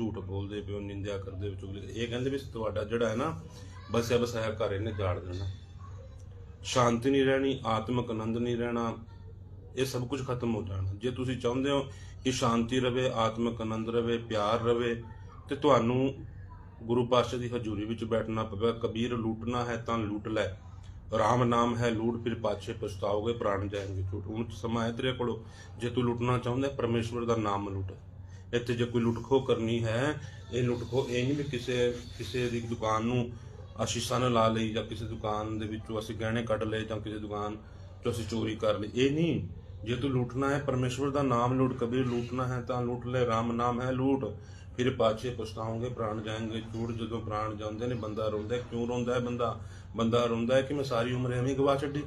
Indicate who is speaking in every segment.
Speaker 1: ਝੂਠ ਬੋਲਦੇ ਪਿਓ ਨਿੰਦਿਆ ਕਰਦੇ ਪਿਓ ਚੁਗਲੀ ਇਹ ਕਹਿੰਦੇ ਵੀ ਤੁਹਾਡਾ ਜਿਹੜਾ ਹੈ ਨਾ ਬਸਿਆ ਬਸਾਇਆ ਘਰ ਇਹਨੇ ਜਾੜ ਦੇਣਾ। ਸ਼ਾਂਤੀ ਨਹੀਂ ਰਹਿਣੀ ਆਤਮਿਕ ਆਨੰਦ ਨਹੀਂ ਰਹਿਣਾ ਇਹ ਸਭ ਕੁਝ ਖਤਮ ਹੋ ਜਾਣਾ। ਜੇ ਤੁਸੀਂ ਚਾਹੁੰਦੇ ਹੋ ਕਿ ਸ਼ਾਂਤੀ ਰਵੇ ਆਤਮਿਕ ਆਨੰਦ ਰਵੇ ਪਿਆਰ ਰਵੇ ਤੇ ਤੁਹਾਨੂੰ ਗੁਰੂ ਪਾਤਸ਼ਾਹ ਦੀ ਹਜ਼ੂਰੀ ਵਿੱਚ ਬੈਠਣਾ ਪਵੇਗਾ ਕਬੀਰ ਲੂਟਣਾ ਹੈ ਤਾਂ ਲੂਟ ਲੈ। ਰਾਮ ਨਾਮ ਹੈ ਲੂਟ ਫਿਰ ਪਾਛੇ ਪਛਤਾਓਗੇ ਪ੍ਰਾਣ ਜਾਏਂਗੇ ਝੂਠ। ਹੁਣ ਸਮਾਂ ਹੈ ਤੇਰੇ ਕੋਲ। ਜੇ ਤੂੰ ਲੁੱਟਣਾ ਚਾਹੁੰਦਾ ਹੈ, ਪਰਮੇਸ਼ਵਰ ਦਾ ਨਾਮ ਲੁੱਟ। ਇੱਥੇ ਜੇ ਕੋਈ ਲੁੱਟਖੋ ਕਰਨੀ ਹੈ, ਇਹ ਲੁੱਟਖੋ ਇਹ ਨਹੀਂ ਵੀ ਕਿਸੇ ਕਿਸੇ ਦੀ ਦੁਕਾਨ ਨੂੰ ਆਸ਼ੀਸ਼ਾਂ ਨਾਲ ਲਾ ਲਈ ਜਾਂ ਕਿਸੇ ਦੁਕਾਨ ਦੇ ਵਿੱਚੋਂ ਅਸੀਂ ਗਹਿਣੇ ਕੱਢ ਲਏ ਜਾਂ ਕਿਸੇ ਦੁਕਾਨ ਚੋਂ ਅਸੀਂ ਚੋਰੀ ਕਰ ਲਈ। ਇਹ ਨਹੀਂ। ਜੇ ਤੂੰ ਲੁੱਟਣਾ ਹੈ, ਪਰਮੇਸ਼ਵਰ ਦਾ ਨਾਮ ਲੁੱਟ ਕਬੀਰ ਲੁੱਟਣਾ ਹੈ ਤਾਂ ਲੁੱਟ ਲੈ, ਰਾਮ ਨਾਮ ਹੈ ਲੁੱਟ। ਫਿਰ ਪਾਛੇ ਪਛਤਾਓਗੇ ਪ੍ਰਾਣ ਜਾਏਂਗੇ ਝੂਠ ਜਦੋਂ ਪ੍ਰਾਣ ਜਾਂਦੇ ਨੇ, ਬੰਦਾ ਰੋਂਦਾ ਕਿਉਂ ਰੋਂਦਾ ਹੈ ਬੰਦਾ? ਬੰਦਾ ਰੋਂਦਾ ਹੈ ਕਿ ਮੈਂ ਸਾਰੀ ਉਮਰ ਐਵੇਂ ਹੀ ਗਵਾ ਛੱਡੀ?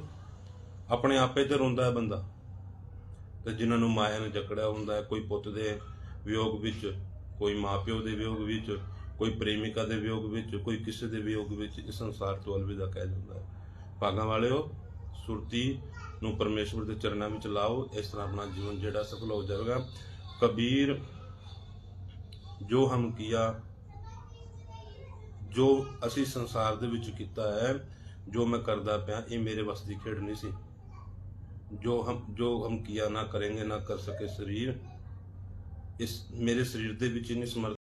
Speaker 1: ਆਪਣੇ ਆਪੇ ਤੇ ਰੋਂਦਾ ਹੈ ਬੰਦਾ। ਤੇ ਜਿਨ੍ਹਾਂ ਨੂੰ ਮਾਇਆ ਨੇ ਜਕੜਿਆ ਹੁੰਦਾ ਹੈ, ਕੋਈ ਪੁੱਤ ਦੇ ਵਿਯੋਗ ਵਿੱਚ, ਕੋਈ ਮਾਪਿਓ ਦੇ ਵਿਯੋਗ ਵਿੱਚ, ਕੋਈ ਪ੍ਰੇਮਿਕਾ ਦੇ ਵਿਯੋਗ ਵਿੱਚ, ਕੋਈ ਕਿਸੇ ਦੇ ਵਿਯੋਗ ਵਿੱਚ ਇਸ ਸੰਸਾਰ ਤੋਂ ਅਲਵਿਦਾ ਕਹਿ ਜਾਂਦਾ ਹੈ। ਭਾਗਾਂ ਵਾਲਿਓ, ਸੁਰਤੀ ਨੂੰ ਪਰਮੇਸ਼ਵਰ ਦੇ ਚਰਨਾਂ ਵਿੱਚ ਲਾਓ, ਇਸ ਤਰ੍ਹਾਂ ਆਪਣਾ ਜੀਵਨ ਜਿਹੜਾ ਸਫਲ ਹੋ ਜਾਵੇਗਾ। ਕਬੀਰ, ਜੋ ਹਮ ਕੀਆ, ਜੋ ਅਸੀਂ ਸੰਸਾਰ ਦੇ ਵਿੱਚ ਕੀਤਾ ਹੈ, ਜੋ ਮੈਂ ਕਰਦਾ ਪਿਆ, ਇਹ ਮੇਰੇ ਵੱਸ ਦੀ ਖੇਡ ਨਹੀਂ ਸੀ। ਜੋ ਹਮ ਜੋ ਹਮ ਕੀਆ ਨਾ ਕरेंगे ਨਾ ਕਰ ਸਕੇ ਸਰੀਰ ਇਸ ਮੇਰੇ ਸਰੀਰ ਦੇ ਵਿੱਚ ਇੰਨੀ ਸਮਰੱਥਾ